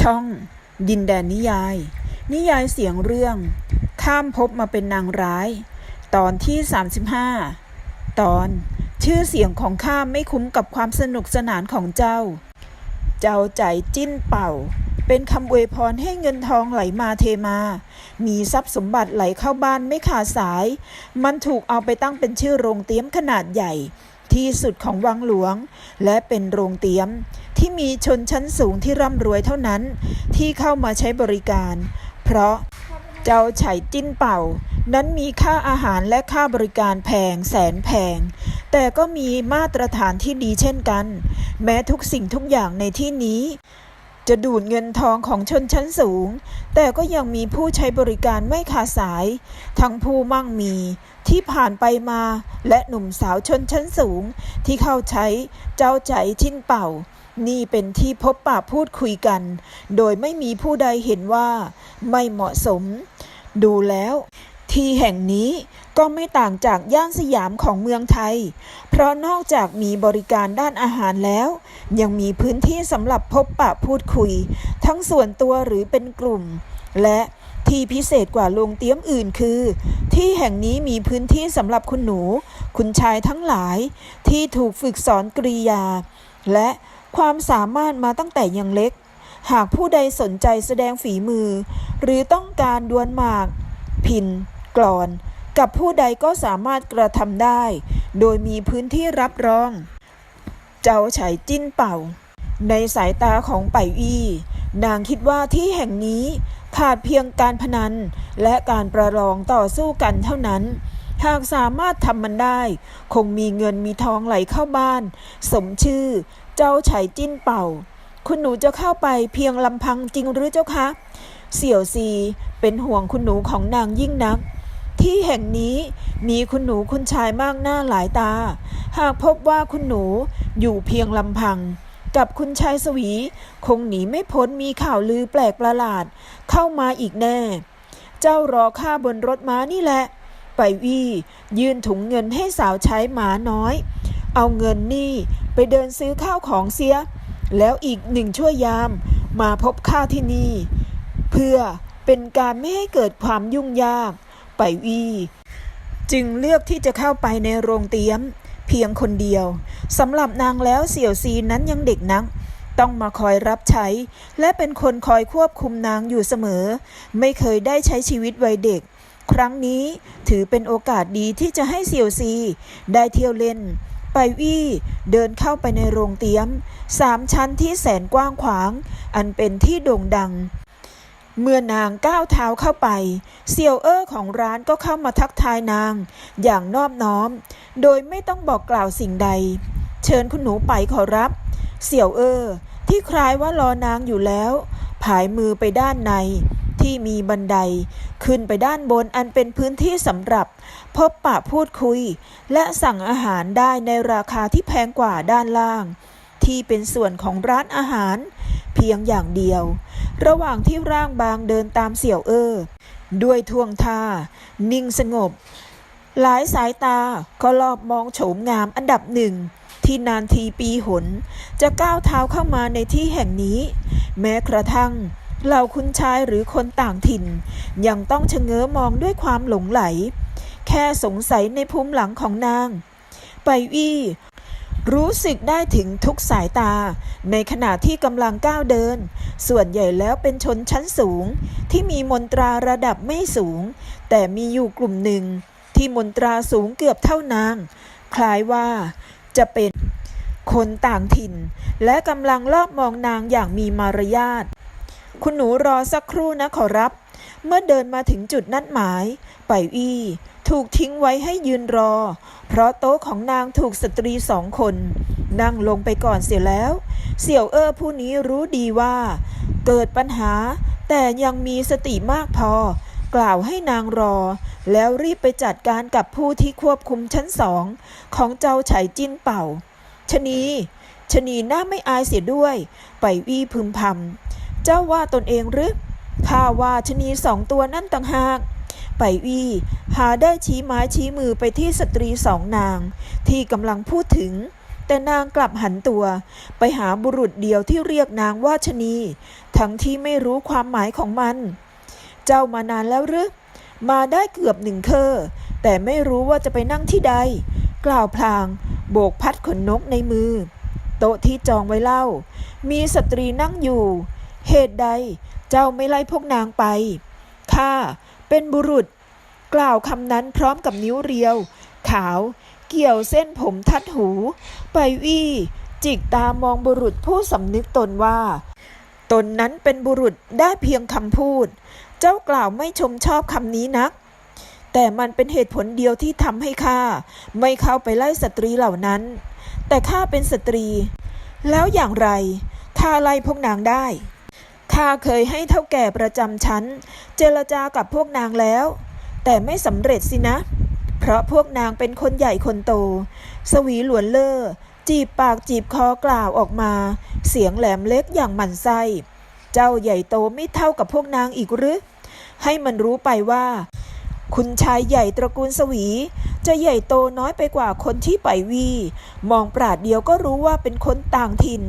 ช่อง ดินแดนนิยาย นิยายเสียงเรื่อง ข้ามภพมาเป็นนางร้าย ตอนที่ 35 ตอนชื่อเสียงของข้าไม่คุ้มกับความสนุกสนานของเจ้า เจ้าใจจิ้นเป่า เป็นคำอวยพรให้เงินทองไหลมาเทมา มีทรัพย์สมบัติไหลเข้าบ้านไม่ขาดสาย มันถูกเอาไปตั้งเป็นชื่อโรงเตี้ยมขนาดใหญ่ ที่สุดของวังหลวง และเป็นโรงเตี้ยม ที่มีชนชั้นสูงที่ร่ำรวยเท่านั้น ที่เข้ามาใช้บริการ เพราะเจ้าไฉจิ้นเป่า นั้นมีค่าอาหารและค่าบริการแพงแสนแพง แต่ก็มีมาตรฐานที่ดีเช่นกัน แม้ทุกสิ่งทุกอย่างในที่นี้ จะดูดเงินทองของชนชั้นสูง แต่ก็ยังมีผู้ใช้บริการไม่ขาดสาย ทั้งผู้มั่งมีที่ผ่านไปมาและหนุ่มสาวชนชั้นสูงที่เข้าใช้เจ้าใจชิ้นเป่า นี่เป็นที่พบปะพูดคุยกัน โดยไม่มีผู้ใดเห็นว่าไม่เหมาะสม ดูแล้ว ที่แห่งนี้ก็ไม่ต่างจากย่านสยามของเมืองไทย เพราะนอกจากมีบริการด้านอาหารแล้ว ยังมีพื้นที่สำหรับพบปะพูดคุย ทั้งส่วนตัวหรือเป็นกลุ่ม และที่พิเศษกว่าโรงเตี้ยมอื่นคือ ที่แห่งนี้มีพื้นที่สำหรับคุณหนู คุณชายทั้งหลาย ที่ถูกฝึกสอนกริยา และ ความสามารถมาตั้งแต่ยังเล็ก หากผู้ใดสนใจแสดงฝีมือ หรือต้องการดวลหมาก พินกรอน กับผู้ใดก็สามารถกระทำได้ โดยมีพื้นที่รับรอง เจ้าไฉจิ้นเป่า ในสายตาของไปอี้นางคิดว่าที่แห่งนี้ขาดเพียงการพนัน และการประลองต่อสู้กันเท่านั้น หากสามารถทำมันได้ คงมีเงินมีทองไหลเข้าบ้าน สมชื่อ เจ้าไฉจิ้นเป่า คุณหนูจะเข้าไปเพียงลำพังจริงหรือเจ้าคะ เสี่ยวซีเป็นห่วงคุณหนูของนางยิ่งนัก ที่แห่งนี้มีคุณหนูคุณชายมากหน้าหลายตา หากพบว่าคุณหนูอยู่เพียงลำพัง กับคุณชายสวี คงหนีไม่พ้นมีข่าวลือแปลกประหลาด เข้ามาอีกแน่ เจ้ารอข้าบนรถม้านี่แหละ ไปวี่ยื่นถุงเงินให้สาวใช้หมาน้อย เอาเงินนี่ไปเดินซื้อข้าวของเสีย แล้วอีกหนึ่งชั่วยามมาพบข้าที่นี่ เพื่อเป็นการไม่ให้เกิดความยุ่งยาก ไปวีจึงเลือกที่จะเข้าไปในโรงเตี้ยม เพียงคนเดียวสำหรับนางแล้วเสี่ยวซีนั้นยังเด็กนัก ต้องมาคอยรับใช้ และเป็นคนคอยควบคุมนางอยู่เสมอ ไม่เคยได้ใช้ชีวิตวัยเด็ก ครั้งนี้ถือเป็นโอกาสดีที่จะให้เสี่ยวซี ได้เที่ยวเล่น ไปวี่เดินเข้าไปในโรงเตี้ยมสามชั้นที่แสนกว้างขวาง อันเป็นที่โด่งดัง เมื่อนางก้าวเท้าเข้าไป เซียวเออร์ของร้านก็เข้ามาทักทายนาง อย่างนอบน้อม โดยไม่ต้องบอกกล่าวสิ่งใด เชิญคุณหนูไปขอรับ เสี่ยวเออร์ที่คล้ายว่ารอนางอยู่แล้ว ผายมือไปด้านใน ที่มีบันได ขึ้นไปด้านบนอันเป็นพื้นที่สำหรับ พบปะพูดคุย และสั่งอาหารได้ในราคาที่แพงกว่าด้านล่าง ที่เป็นส่วนของร้านอาหาร เพียงอย่างเดียว ระหว่างที่ร่างบางเดินตามเสี่ยวเออด้วยท่วงท่า นิ่งสงบ หลายสายตาก็รอบมองโฉมงามอันดับหนึ่งที่นานทีปีหน จะก้าวเท้าเข้ามาในที่แห่งนี้ แม้กระทั่ง เหล่าคุณชายหรือคนต่างถิ่น ยังต้องชะเง้อมองด้วยความหลงไหล แค่สงสัยในภูมิหลังของนาง ไปวี่รู้สึกได้ถึงทุกสายตา ในขณะที่กำลังก้าวเดิน ส่วนใหญ่แล้วเป็นชนชั้นสูง ที่มีมนตราระดับไม่สูง แต่มีอยู่กลุ่มหนึ่ง ที่มนตราสูงเกือบเท่านาง คล้ายว่าจะเป็นคนต่างถิ่น และกำลังลอบมองนางอย่างมีมารยาท คุณหนูรอสักครู่นะขอรับ เมื่อเดินมาถึงจุดนัดหมายไปอี้ถูกทิ้งไว้ให้ยืนรอ เพราะโต๊ะของนางถูกสตรีสองคน นั่งลงไปก่อนเสียแล้ว เสี่ยวเอ้อผู้นี้รู้ดีว่า เกิดปัญหาแต่ยังมีสติมากพอ กล่าวให้นางรอ แล้วรีบไปจัดการกับผู้ที่ควบคุมชั้นสองของเจ้าไฉจิ้นเป่าชะนีชะนีหน้าไม่อายเสียด้วย ไปวี่พึมพำ เจ้าว่าตนเองหรือข้าว่าชะนีสองตัวนั่นต่างหาก ไปวีหาได้ชี้ไม้ชี้มือไปที่สตรีสองนาง ที่กำลังพูดถึง แต่นางกลับหันตัว ไปหาบุรุษเดียวที่เรียกนางว่าชนี ทั้งที่ไม่รู้ความหมายของมัน เจ้ามานานแล้วหรือมาได้เกือบหนึ่งเคอแต่ไม่รู้ว่าจะไปนั่งที่ใด กล่าวพลาง โบกพัดขนนกในมือ โต๊ะที่จองไว้เล่า มีสตรีนั่งอยู่ เหตุใดเจ้าไม่ไล่พวกนางไป ข้าเป็นบุรุษ กล่าวคำนั้นพร้อมกับนิ้วเรียว ขาวเกี่ยวเส้นผมทัดหู ไปวี่จิกตามองบุรุษผู้สำนึกตนว่า ตนนั้นเป็นบุรุษได้เพียงคำพูด เจ้ากล่าวไม่ชมชอบคำนี้นัก แต่มันเป็นเหตุผลเดียวที่ทำให้ข้าไม่เข้าไปไล่สตรีเหล่านั้น แต่ข้าเป็นสตรี แล้วอย่างไรข้าไล่พวกนางได้ ข้าเคยให้เท่าแก่ประจำชั้น เจรจากับพวกนางแล้ว แต่ไม่สำเร็จสินะ เพราะพวกนางเป็นคนใหญ่คนโต สวีหลวนเล่อจีบปากจีบคอกล่าวออกมา เสียงแหลมเล็กอย่างหมันไส้เจ้าใหญ่โตไม่เท่ากับพวกนางอีกหรือให้มันรู้ไปว่า คุณชายใหญ่ตระกูลสวี จะใหญ่โตน้อยไปกว่าคนที่ไปวี มองปราดเดียวก็รู้ว่าเป็นคนต่างถิ่น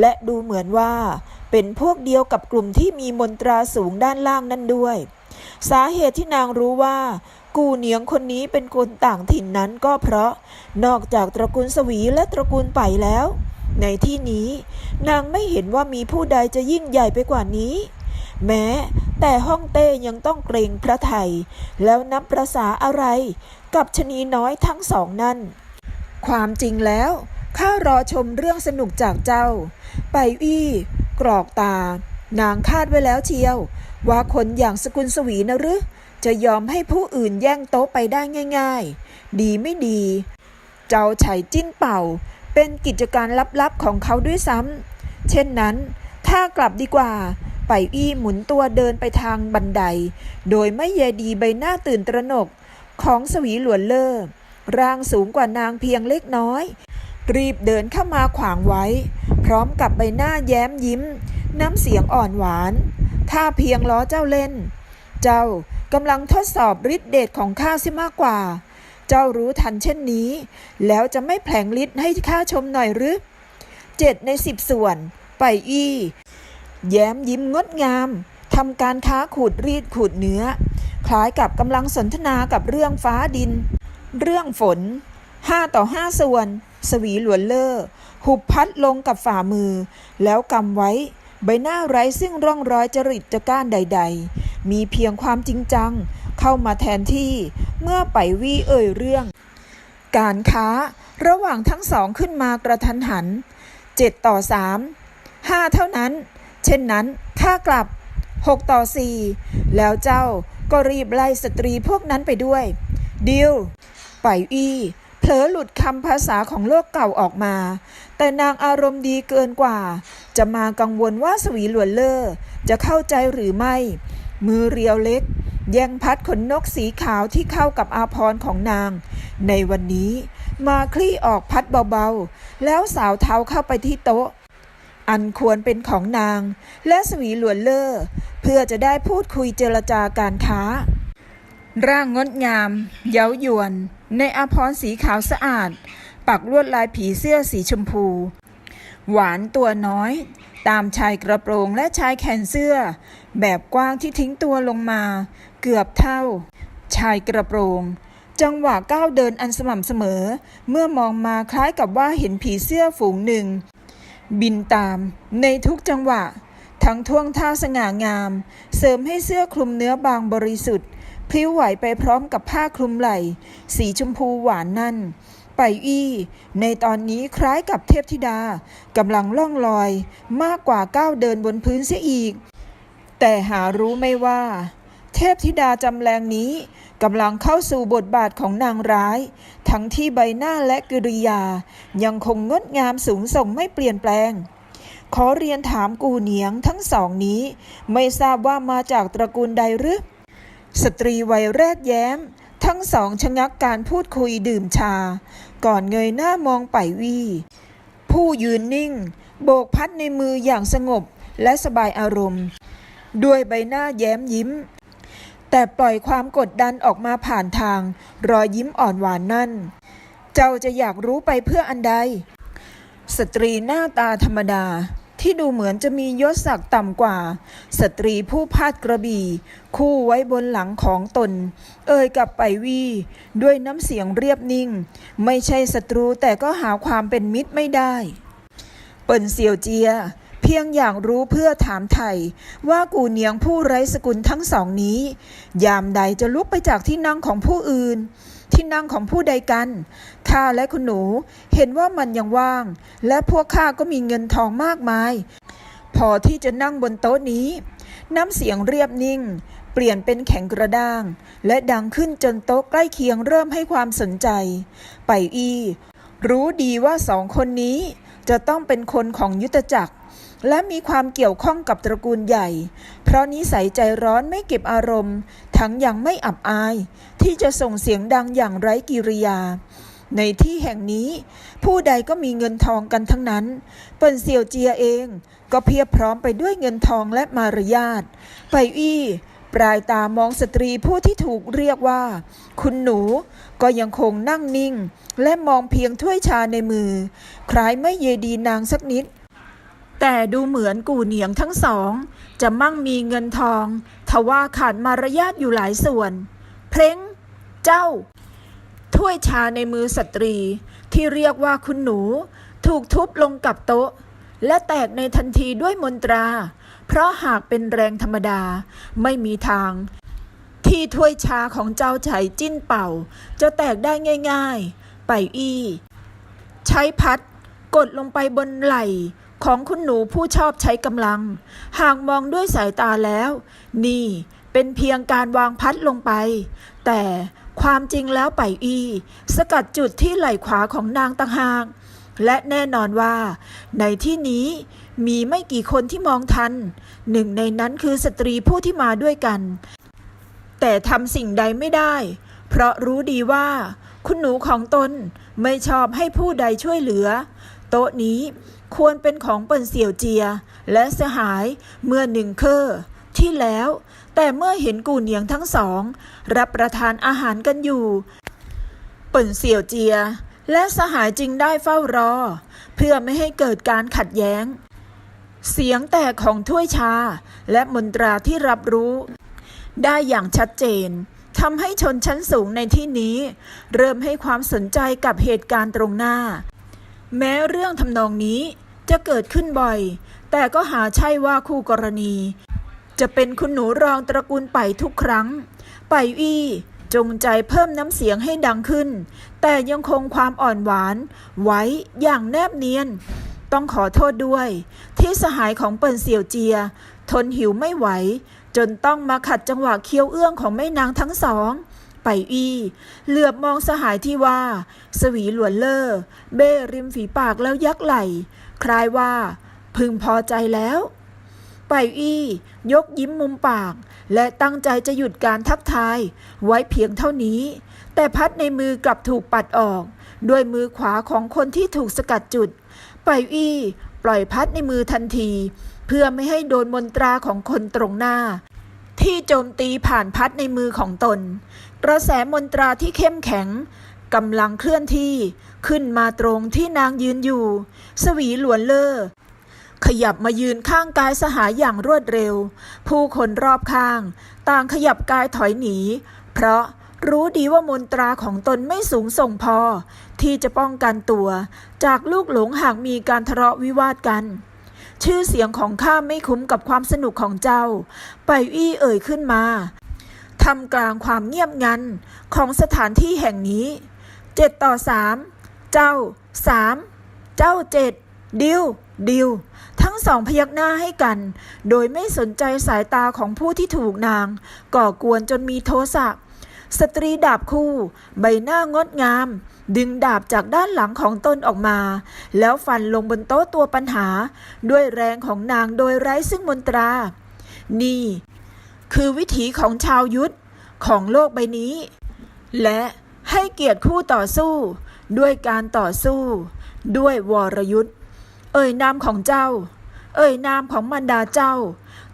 และดูเหมือนว่า เป็นพวกเดียวกับกลุ่มที่มีมนตราสูงด้านล่างนั่นด้วย สาเหตุที่นางรู้ว่า กูเหนียงคนนี้เป็นคนต่างถิ่นนั้นก็เพราะ นอกจากตระกูลสวีและตระกูลไปแล้ว ในที่นี้ นางไม่เห็นว่ามีผู้ใดจะยิ่งใหญ่ไปกว่านี้ แม้แต่ห้องเต้ยังต้องเกรงพระไทย แล้วนับประษาอะไร กับชะนีน้อยทั้งสองนั่น ความจริงแล้วข้ารอชมเรื่องสนุกจากเจ้า ไปอี้กรอกตา นางคาดไว้แล้วเชียว ว่าคนอย่างสกุลสวีนะหรือจะยอมให้ผู้อื่นแย่งโต๊ะไปได้ง่าย ๆ ดีไม่ดี เจ้าไฉจิ้นเป่า เป็นกิจการลับๆของเขาด้วยซ้ำเช่นนั้น ถ้ากลับดีกว่า ไปอี้หมุนตัวเดินไปทางบันได โดยไม่เยดีใบหน้าตื่นตระหนก ของสวีหลวนเล่อร่างสูงกว่านางเพียงเล็กน้อย รีบเดินเข้ามาขวางไว้ พร้อมกับใบหน้าแย้มยิ้ม น้ำเสียงอ่อนหวาน ถ้าเพียงล้อเจ้าเล่น เจ้ากำลังทดสอบฤทธิเดชของข้าซิมากกว่า เจ้ารู้ทันเช่นนี้ แล้วจะไม่แผลงฤทธิ์ให้ข้าชมหน่อยหรือเจ็ดในสิบส่วน ไปอี้ แย้มยิ้มงดงาม ทำการค้าขูดรีดขูดเนื้อ คล้ายกับกำลังสนทนากับเรื่องฟ้าดิน เรื่องฝนห้าต่อห้าส่วน สวีหลวนเล่อหุบพัดลงกับฝ่ามือ แล้วกำไว้ ใบหน้าไร้ซึ่งร่องรอยจริตจะก้านใด ๆ มีเพียงความจริงจัง เข้ามาแทนที่เมื่อไปวี่เอ่ยเรื่อง การค้าระหว่างทั้งสองขึ้นมากระทันหันเจ็ดต่อสามห้าเท่านั้น เช่นนั้นข้ากลับ หกต่อสี่แล้วเจ้าก็รีบไล่สตรีพวกนั้นไปด้วย ดิวไปอี้เผลอหลุดคำภาษาของโลกเก่าออกมา แต่นางอารมณ์ดีเกินกว่า จะมากังวลว่าสวีหลวนเล่อจะเข้าใจหรือไม่ มือเรียวเล็ก แย่งพัดขนนกสีขาวที่เข้ากับอาพรของนาง ในวันนี้มาคลี่ออกพัดเบาๆ แล้วสาวเท้าเข้าไปที่โต๊ะ อันควรเป็นของนาง และสวีหลวนเล่อเพื่อจะได้พูดคุยเจรจาการค้า ร่างงดงาม เย้ายวน ในอาพรณ์สีขาวสะอาด ปักลวดลายผีเสื้อสีชมพู หวานตัวน้อย ตามชายกระโปรงและชายแขนเสื้อ แบบกว้างที่ทิ้งตัวลงมา เกือบเท่า ชายกระโปรงจังหวะก้าวเดินอันสม่ำเสมอ เมื่อมองมาคล้ายกับว่าเห็นผีเสื้อฝูงหนึ่ง บินตามในทุกจังหวะ ทั้งท่วงท่าสง่างาม เสริมให้เสื้อคลุมเนื้อบางบริสุทธิ์พลิ้วไหวไปพร้อมกับผ้าคลุมไหล่ สีชมพูหวานนั่น ไปอี้ในตอนนี้คล้ายกับเทพธิดากำลังล่องลอย มากกว่าก้าวเดินบนพื้นเสียอีก แต่หารู้ไม่ว่า เทพธิดาจำแรงนี้ กำลังเข้าสู่บทบาทของนางร้าย ทั้งที่ใบหน้าและกิริยา ยังคงงดงามสูงส่งไม่เปลี่ยนแปลง ขอเรียนถามกูเหนียงทั้งสองนี้ ไม่ทราบว่ามาจากตระกูลใดหรือ สตรีวัยแรกแย้ม ทั้งสองชะงักการพูดคุยดื่มชา ก่อนเงยหน้ามองไปวีผู้ยืนนิ่ง โบกพัดในมืออย่างสงบและสบายอารมณ์ ด้วยใบหน้าแย้มยิ้ม แต่ปล่อยความกดดันออกมาผ่านทาง รอยยิ้มอ่อนหวานนั่น เจ้าจะอยากรู้ไปเพื่ออันใด สตรีหน้าตาธรรมดาที่ดูเหมือนจะมียศศักดิ์ต่ำกว่า สตรีผู้พาดกระบี่ คู่ไว้บนหลังของตน เอ่ยกับไปวีด้วยน้ำเสียงเรียบนิ่ง ไม่ใช่ศัตรูแต่ก็หาความเป็นมิตรไม่ได้ เปิ่นเซียวเจีย เพียงอยากรู้เพื่อถามไถ่ว่ากูเนียงผู้ไร้สกุลทั้งสองนี้ ยามใดจะลุกไปจากที่นั่งของผู้อื่น ที่นั่งของผู้ใดกันข้าและคุณหนูเห็นว่ามันยังว่าง และพวกข้าก็มีเงินทองมากมาย พอที่จะนั่งบนโต๊ะนี้ น้ำเสียงเรียบนิ่ง เปลี่ยนเป็นแข็งกระด้าง และดังขึ้นจนโต๊ะใกล้เคียงเริ่มให้ความสนใจ ไปอี รู้ดีว่าสองคนนี้จะต้องเป็นคนของยุทธจักร และมีความเกี่ยวข้องกับตระกูลใหญ่ เพราะนิสัยใจร้อนไม่เก็บอารมณ์ ทั้งยังไม่อับอาย ที่จะส่งเสียงดังอย่างไร้กิริยา ในที่แห่งนี้ ผู้ใดก็มีเงินทองกันทั้งนั้น เปิ่นเซียวเจียเอง ก็เพียบพร้อมไปด้วยเงินทองและมารยาทไปอี้ปลายตามองสตรีผู้ที่ถูกเรียกว่า คุณหนูก็ยังคงนั่งนิ่ง และมองเพียงถ้วยชาในมือ คล้ายไม่เยดีนางสักนิด แต่ดูเหมือนกูเหนียงทั้งสอง จะมั่งมีเงินทอง ทว่าขาดมารยาทอยู่หลายส่วน เพลงเจ้า ถ้วยชาในมือสตรี ที่เรียกว่าคุณหนู ถูกทุบลงกับโต๊ะ และแตกในทันทีด้วยมนตรา เพราะหากเป็นแรงธรรมดาไม่มีทาง ที่ถ้วยชาของเจ้าไฉจิ้นเป่า จะแตกได้ง่าย ๆ ไปอี้ ใช้พัดกดลงไปบนไหล่ ของคุณหนูผู้ชอบใช้กำลัง หากมองด้วยสายตาแล้ว นี่เป็นเพียงการวางพัดลงไป แต่ความจริงแล้วไปอี สกัดจุดที่ไหล่ขวาของนางต่างหากและแน่นอนว่า ในที่นี้มีไม่กี่คนที่มองทัน หนึ่งในนั้นคือสตรีผู้ที่มาด้วยกัน แต่ทำสิ่งใดไม่ได้ เพราะรู้ดีว่า คุณหนูของตนไม่ชอบให้ผู้ใดช่วยเหลือ โต๊ะนี้ควรเป็นของเปิ่นเสี่ยวเจีย และสหายเมื่อหนึ่งเคอร์ที่แล้ว แต่เมื่อเห็นกูเหนียงทั้งสอง รับประทานอาหารกันอยู่ เปิ่นเสี่ยวเจีย และสหายจึงได้เฝ้ารอ เพื่อไม่ให้เกิดการขัดแย้ง เสียงแตกของถ้วยชาและมนตราที่รับรู้ ได้อย่างชัดเจนทำให้ชนชั้นสูงในที่นี้ เริ่มให้ความสนใจกับเหตุการณ์ตรงหน้า แม้เรื่องทำนองนี้จะเกิดขึ้นบ่อย แต่ก็หาใช่ว่าคู่กรณี จะเป็นคุณหนูรองตระกูลไปทุกครั้ง ไปอี้จงใจเพิ่มน้ำเสียงให้ดังขึ้น แต่ยังคงความอ่อนหวานไว้อย่างแนบเนียน ต้องขอโทษด้วย ที่สหายของเปิ่นเสี่ยวเจีย ทนหิวไม่ไหว จนต้องมาขัดจังหวะเคี้ยวเอื้องของแม่นางทั้งสอง ไปอี้ เหลือบมองสหายที่ว่า สวีหลวนเลอร์เบ้ริมฝีปากแล้วยักไหล คล้ายว่า พึงพอใจแล้ว ไปอี้ ยกยิ้มมุมปาก และตั้งใจจะหยุดการทักทาย ไว้เพียงเท่านี้ แต่พัดในมือกลับถูกปัดออก ด้วยมือขวาของคนที่ถูกสกัดจุด ไปอี้ ปล่อยพัดในมือทันที เพื่อไม่ให้โดนมนตราของคนตรงหน้าที่โจมตีผ่านพัดในมือของตน กระแสมนตราที่เข้มแข็งกำลังเคลื่อนที่ขึ้นมาตรงที่นางยืนอยู่ สวีหลวนเลอขยับมายืนข้างกายสหายอย่างรวดเร็ว ผู้คนรอบข้าง ต่างขยับกายถอยหนี เพราะรู้ดีว่ามนตราของตนไม่สูงส่งพอ ที่จะป้องกันตัว จากลูกหลงหากมีการทะเลาะวิวาทกัน ชื่อเสียงของข้าไม่คุ้มกับความสนุกของเจ้า ไปอี้เอ่ยขึ้นมา ทำกลางความเงียบงันของสถานที่แห่งนี้เจ็ดต่อสามเจ้าสามเจ้าเจ็ดดิวดิวทั้งสองพยักหน้าให้กัน โดยไม่สนใจสายตาของผู้ที่ถูกนาง ก่อกวนจนมีโทสะสตรีดาบคู่ ใบหน้างดงาม ดึงดาบจากด้านหลังของตนออกมา แล้วฟันลงบนโต๊ะตัวปัญหา ด้วยแรงของนางโดยไร้ซึ่งมนตรา นี่ คือวิถีของชาวยุทธของโลกใบนี้ และให้เกียรติคู่ต่อสู้ ด้วยการต่อสู้ ด้วยวรยุทธเอ่ยนามของเจ้า เอ่ยนามของมันดาเจ้า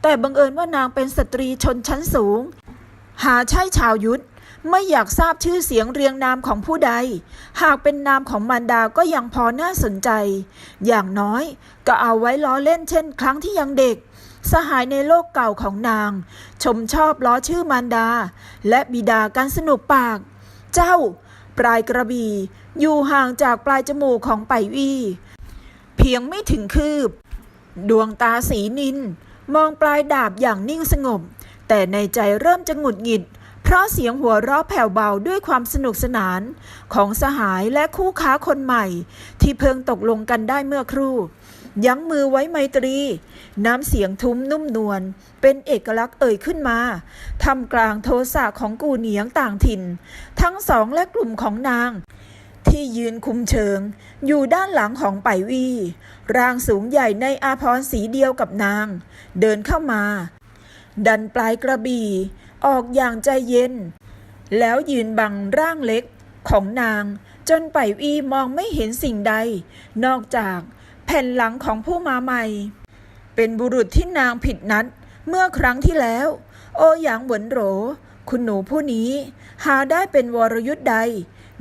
แต่บังเอิญว่านางเป็นสตรีชนชั้นสูง หาใช่ชาวยุทธไม่อยากทราบชื่อเสียงเรียงนามของผู้ใด หากเป็นนามของมารดาก็ยังพอน่าสนใจ อย่างน้อยก็เอาไว้ล้อเล่นเช่น ครั้งที่ยังเด็ก สหายในโลกเก่าของนาง ชมชอบล้อชื่อมารดา และบิดากันสนุกปาก เจ้า ปลายกระบี่อยู่ห่างจากปลายจมูกของไปวี่เพียงไม่ถึงคืบ ดวงตาสีนิน มองปลายดาบอย่างนิ่งสงบ แต่ในใจเริ่มจะหงุดหงิด เพราะเสียงหัวเราะแผ่วเบาด้วยความสนุกสนาน ของสหายและคู่ค้าคนใหม่ ที่เพิ่งตกลงกันได้เมื่อครู่ ยั้งมือไว้ไมตรี น้ำเสียงทุ้มนุ่มนวลเป็นเอกลักษณ์เอ่ยขึ้นมาทำกลางโทสะของกูเหนียงต่างถิ่น ทั้งสองและกลุ่มของนาง ที่ยืนคุมเชิง อยู่ด้านหลังของไปวีร่างสูงใหญ่ในอาพรสีเดียวกับนาง เดินเข้ามา ดันปลายกระบี่ ออกอย่างใจเย็น แล้วยืนบังร่างเล็กของนางจนไปวีมองไม่เห็นสิ่งใด นอกจาก ผ่นหลังของผู้มาใหม่ เป็นบุรุษที่นางผิดนัดเมื่อครั้งที่แล้ว โอหยางเหวินโหรคุณหนูผู้นี้ หาได้เป็นวรยุทธ์ใด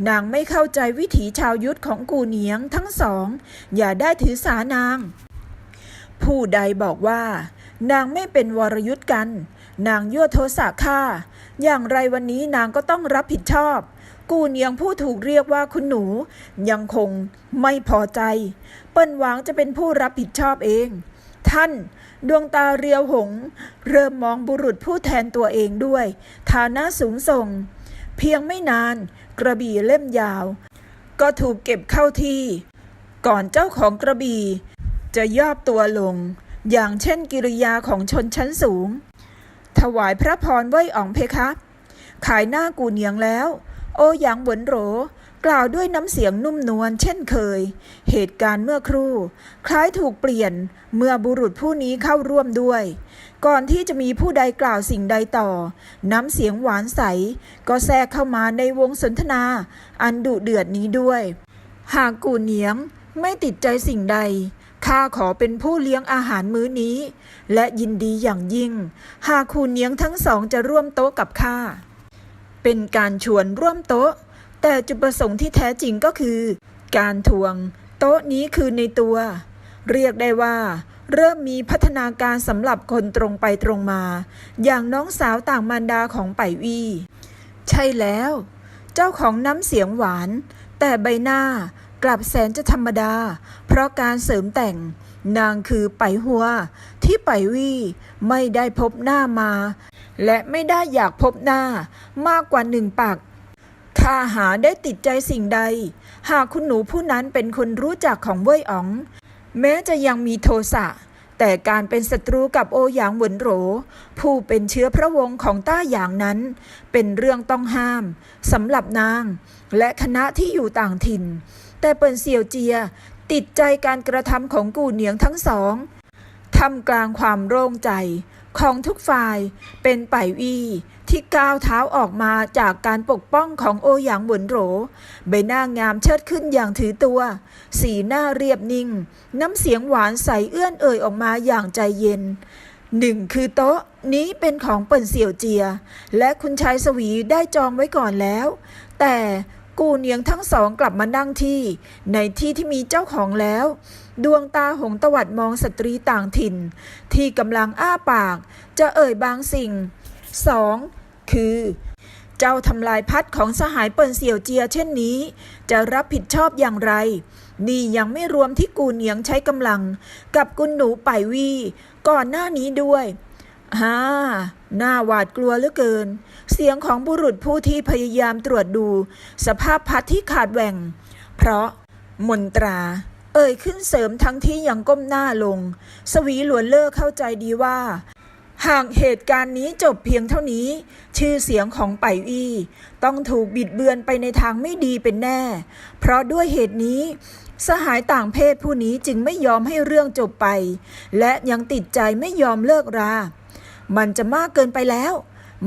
นางไม่เข้าใจวิถีชาวยุทธของกูเนียงทั้งสอง อย่าได้ถือสานาง ผู้ใดบอกว่า นางไม่เป็นวรยุทธ์กัน นางยั่วโทสะข้าอย่างไรวันนี้นางก็ต้องรับผิดชอบ กูเนียงผู้ถูกเรียกว่าคุณหนูยังคงไม่พอใจ เปิ้นหวังจะเป็นผู้รับผิดชอบเอง ท่านดวงตาเรียวหง เริ่มมองบุรุษผู้แทนตัวเองด้วย ฐานะสูงส่ง เพียงไม่นาน กระบี่เล่มยาว ก็ถูกเก็บเข้าที่ ก่อนเจ้าของกระบี่จะย่อตัวลง อย่างเช่นกิริยาของชนชั้นสูง ถวายพระพรเว้อ๋องเพคะ ขายหน้ากูเนียงแล้ว โอหยางเหวินโหร กล่าวด้วยน้ำเสียงนุ่มนวลเช่นเคย เหตุการณ์เมื่อครู่ คล้ายถูกเปลี่ยนเมื่อบุรุษผู้นี้เข้าร่วมด้วย ก่อนที่จะมีผู้ใดกล่าวสิ่งใดต่อ น้ำเสียงหวานใส ก็แทรกเข้ามาในวงสนทนา อันดุเดือดนี้ด้วย หากกูเหนียงไม่ติดใจสิ่งใดข้าขอเป็นผู้เลี้ยงอาหารมื้อนี้ และยินดีอย่างยิ่ง หากคูเนียงทั้งสองจะร่วมโต๊ะกับข้าเป็นการชวนร่วมโต๊ะ แต่จุดประสงค์ที่แท้จริงก็คือ การทวง โต๊ะนี้คือในตัว เรียกได้ว่า เริ่มมีพัฒนาการสำหรับคนตรงไปตรงมา อย่างน้องสาวต่างมารดาของไปวีใช่แล้ว เจ้าของน้ำเสียงหวาน แต่ใบหน้ากลับแสนจะธรรมดา เพราะการเสริมแต่ง นางคือไปหัว ที่ไปวี่ไม่ได้พบหน้ามา และไม่ได้อยากพบหน้ามากกว่าหนึ่งปาก ข้าหาได้ติดใจสิ่งใด หากคุณหนูผู้นั้นเป็นคนรู้จักของเว่ยอ๋อง แม้จะยังมีโทสะ แต่การเป็นศัตรูกับโอหยางหวนโหร ผู้เป็นเชื้อพระวงศ์ของต้าหยางนั้น เป็นเรื่องต้องห้ามสำหรับนาง และคณะที่อยู่ต่างถิ่น แต่เปิ่นเซียวเจีย ติดใจการกระทำของกูเหนียงทั้งสองทำกลางความโล่งใจ ของทุกฝ่ายเป็นไปวีที่ก้าวเท้าออกมาจากการปกป้องของโอหยางหวนโหรใบหน้างามเชิดขึ้นอย่างถือตัว สีหน้าเรียบนิ่ง น้ำเสียงหวานใสเอื้อนเอ่ยออกมาอย่างใจเย็นหนึ่งคือโต๊ะนี้เป็นของเปิ่นเสี่ยวเจีย และคุณชายสวีได้จองไว้ก่อนแล้ว แต่ กูเนียงทั้งสองกลับมานั่งที่ ในที่ที่มีเจ้าของแล้ว ดวงตาหงตวัดมองสตรีต่างถิ่น ที่กำลังอ้าปาก จะเอ่ยบางสิ่งสองคือ เจ้าทำลายพัดของสหายเปินเสี่ยวเจีย เช่นนี้ จะรับผิดชอบอย่างไร นี่ยังไม่รวมที่กูเหนียงใช้กำลัง กับกุนหนูไปวี ก่อนหน้านี้ด้วย ฮ่าหน้าหวาดกลัวเหลือเกิน เสียงของบุรุษผู้ที่พยายามตรวจดู สภาพพัดที่ขาดแหว่ง เพราะมนตรา เอ่ยขึ้นเสริมทั้งที่ยังก้มหน้าลง สวีหลวนเล่อเข้าใจดีว่า หากเหตุการณ์นี้จบเพียงเท่านี้ ชื่อเสียงของไปอี้ต้องถูกบิดเบือนไปในทางไม่ดีเป็นแน่ เพราะด้วยเหตุนี้สหายต่างเพศผู้นี้จึงไม่ยอมให้เรื่องจบไป และยังติดใจไม่ยอมเลิกรา มันจะมากเกินไปแล้ว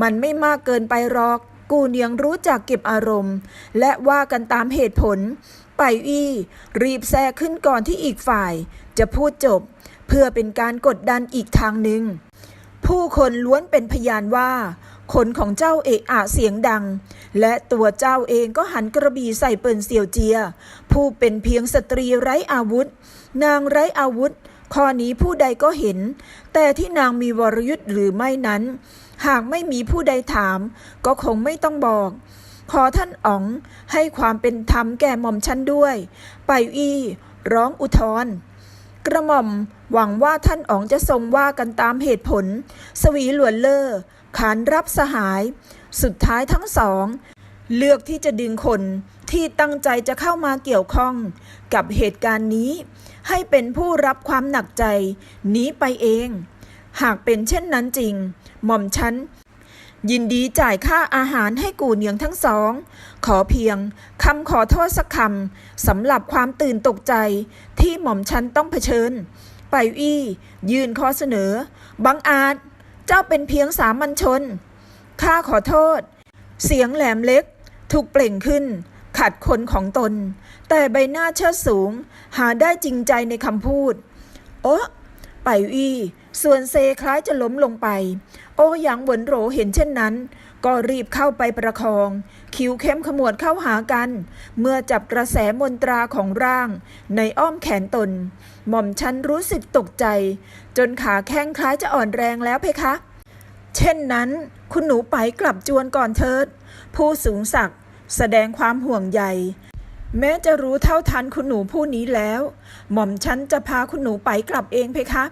มันไม่มากเกินไปหรอก กูเนียงรู้จักเก็บอารมณ์ และว่ากันตามเหตุผล ไปอี้รีบแทรกขึ้นก่อนที่อีกฝ่าย จะพูดจบ เพื่อเป็นการกดดันอีกทางหนึ่ง ผู้คนล้วนเป็นพยานว่า คนของเจ้าเอะอะเสียงดัง และตัวเจ้าเองก็หันกระบี่ใส่เปิ่นเสี่ยวเจีย ผู้เป็นเพียงสตรีไร้อาวุธ นางไร้อาวุธ ข้อนี้ผู้ใดก็เห็น แต่ที่นางมีวรยุทธ์หรือไม่นั้น หากไม่มีผู้ใดถาม ก็คงไม่ต้องบอก ขอท่านอ๋องให้ความเป็นธรรมแก่หม่อมฉันด้วย ไปอี้ร้องอุทธรณ์กระหม่อมหวังว่าท่านอ๋องจะทรงว่ากันตามเหตุผล สวีหลวนเล่อขานรับสหาย สุดท้ายทั้งสอง เลือกที่จะดึงคนที่ตั้งใจจะเข้ามาเกี่ยวข้องกับเหตุการณ์นี้ ให้เป็นผู้รับความหนักใจหนีไปเอง หากเป็นเช่นนั้นจริง หม่อมฉันยินดีจ่ายค่าอาหารให้กูเนียงทั้งสอง ขอเพียงคำขอโทษสักคำสำหรับความตื่นตกใจที่หม่อมฉันต้องเผชิญ ไปอี้ยื่นข้อเสนอ บังอาจ เจ้าเป็นเพียงสามัญชน ข้าขอโทษ เสียงแหลมเล็ก ถูกเปล่งขึ้น ขัดคนของตน แต่ใบหน้าเชิดสูง หาได้จริงใจในคำพูด โอ้ไปอี้ส่วนเซคล้ายจะล้มลงไป โอ้หยางหวนโหรเห็นเช่นนั้น ก็รีบเข้าไปประคอง คิ้วเข้มขมวดเข้าหากัน เมื่อจับกระแสมนตราของร่าง ในอ้อมแขนตน หม่อมฉันรู้สึกตกใจ จนขาแข้งคล้ายจะอ่อนแรงแล้วเพคะ เช่นนั้น คุณหนูไปกลับจวนก่อนเถิด ผู้สูงศักดิ์แสดงความห่วงใย แม้จะรู้เท่าทันคุณหนูผู้นี้แล้ว หม่อมฉันจะพาคุณหนูไปกลับเองเพคะ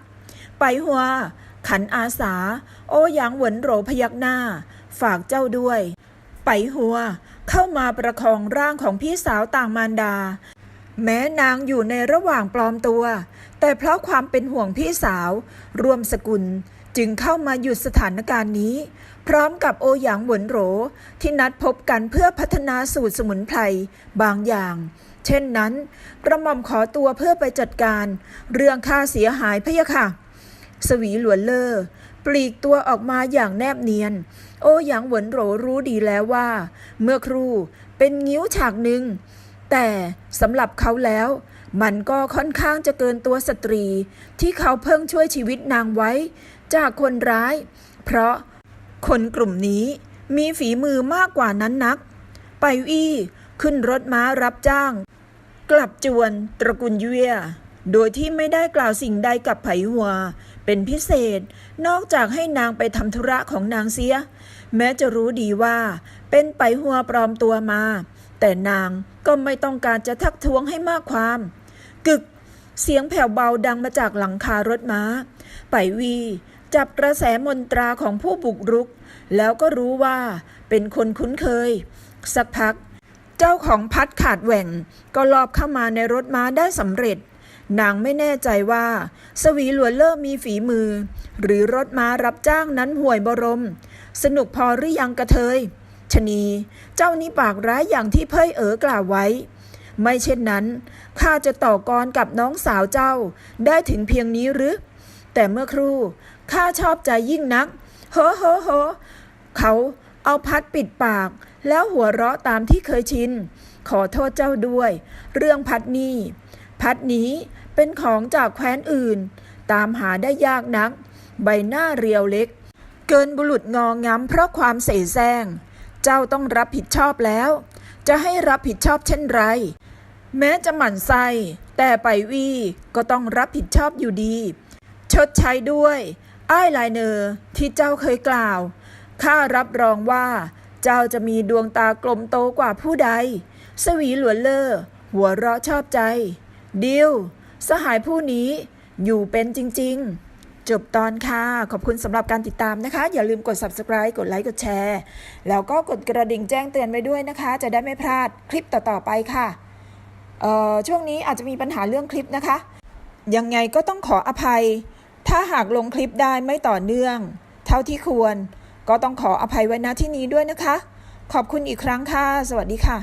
ไปหัว ขันอาสา โอ้หยางเหวินโหรพยักหน้า ฝากเจ้าด้วย ไปหัว เข้ามาประคองร่างของพี่สาวต่างมารดา แม้นางอยู่ในระหว่างปลอมตัว แต่เพราะความเป็นห่วงพี่สาว รวมสกุลจึงเข้ามาหยุดสถานการณ์นี้ พร้อมกับโอหยางหวนโหรที่นัดพบกันเพื่อพัฒนาสูตรสมุนไพรบางอย่าง เช่นนั้น กระหม่อมขอตัวเพื่อไปจัดการ เรื่องค่าเสียหายพะยะค่ะ สวีหลวนเลอปลีกตัวออกมาอย่างแนบเนียน โอหยางหวนโหรรู้ดีแล้วว่า เมื่อครูเป็นงิ้วฉากหนึ่ง แต่สำหรับเขาแล้ว มันก็ค่อนข้างจะเกินตัวสตรี ที่เขาเพิ่งช่วยชีวิตนางไว้ จากคนร้าย เพราะ คนกลุ่มนี้มีฝีมือมากกว่านั้นนัก ไปอี้ขึ้นรถม้ารับจ้าง กลับจวนตระกูลเยี่ยโดยที่ไม่ได้กล่าวสิ่งใดกับไผหัว เป็นพิเศษ นอกจากให้นางไปทำธุระของนางเสีย แม้จะรู้ดีว่า เป็นไปหัวปลอมตัวมา แต่นางก็ไม่ต้องการจะทักท้วงให้มากความ กึก เสียงแผ่วเบาดังมาจากหลังคารถม้า ไปวี จับกระแสมนตราของผู้บุกรุก แล้วก็รู้ว่าเป็นคนคุ้นเคย สักพัก เจ้าของพัดขาดแหว่ง ก็ลอบเข้ามาในรถม้าได้สำเร็จ นางไม่แน่ใจว่า สวีหลวนเลิศมีฝีมือ หรือรถม้ารับจ้างนั้นห่วยบรม สนุกพอหรือยังกระเทยชะนีเจ้านี่ปากร้ายอย่างที่เพ่ยเอ๋อกล่าวไว้ ไม่เช่นนั้นข้าจะต่อกรกับน้องสาวเจ้าได้ถึงเพียงนี้หรือ แต่เมื่อครู่ ข้าชอบใจยิ่งนักโฮโฮโฮเขาเอาพัดปิดปาก แล้วหัวเราะตามที่เคยชิน ขอโทษเจ้าด้วย เรื่องพัดนี้พัดนี้เป็นของจากแคว้นอื่น ตามหาได้ยากนัก ใบหน้าเรียวเล็ก เกินบุรุษงองง้ำเพราะความเสแสร้ง เจ้าต้องรับผิดชอบแล้ว จะให้รับผิดชอบเช่นไร แม้จะหมั่นไส้แต่ไปวีก็ต้องรับผิดชอบอยู่ดี ชดใช้ด้วย อ้ายไลเนอร์ที่เจ้าเคยกล่าว ข้ารับรองว่า เจ้าจะมีดวงตากลมโตกว่าผู้ใด สวีหลวนเลอหัวเราะชอบใจ ดิว สหายผู้นี้อยู่เป็นจริง ๆจบตอนค่ะ ขอบคุณสำหรับการติดตามนะคะ อย่าลืมกด subscribe กดไลค์ กดแชร์ แล้วก็กดกระดิ่งแจ้งเตือนไว้ด้วยนะคะ จะได้ไม่พลาดคลิปต่อ ๆ ไปค่ะเอ่อช่วงนี้อาจจะมีปัญหาเรื่องคลิปนะคะ ยังไงก็ต้องขออภัย ถ้าหากลงคลิปได้ไม่ต่อเนื่อง เท่าที่ควร ก็ต้องขออภัยไว้ณที่นี้ด้วยนะคะ ขอบคุณอีกครั้งค่ะ สวัสดีค่ะ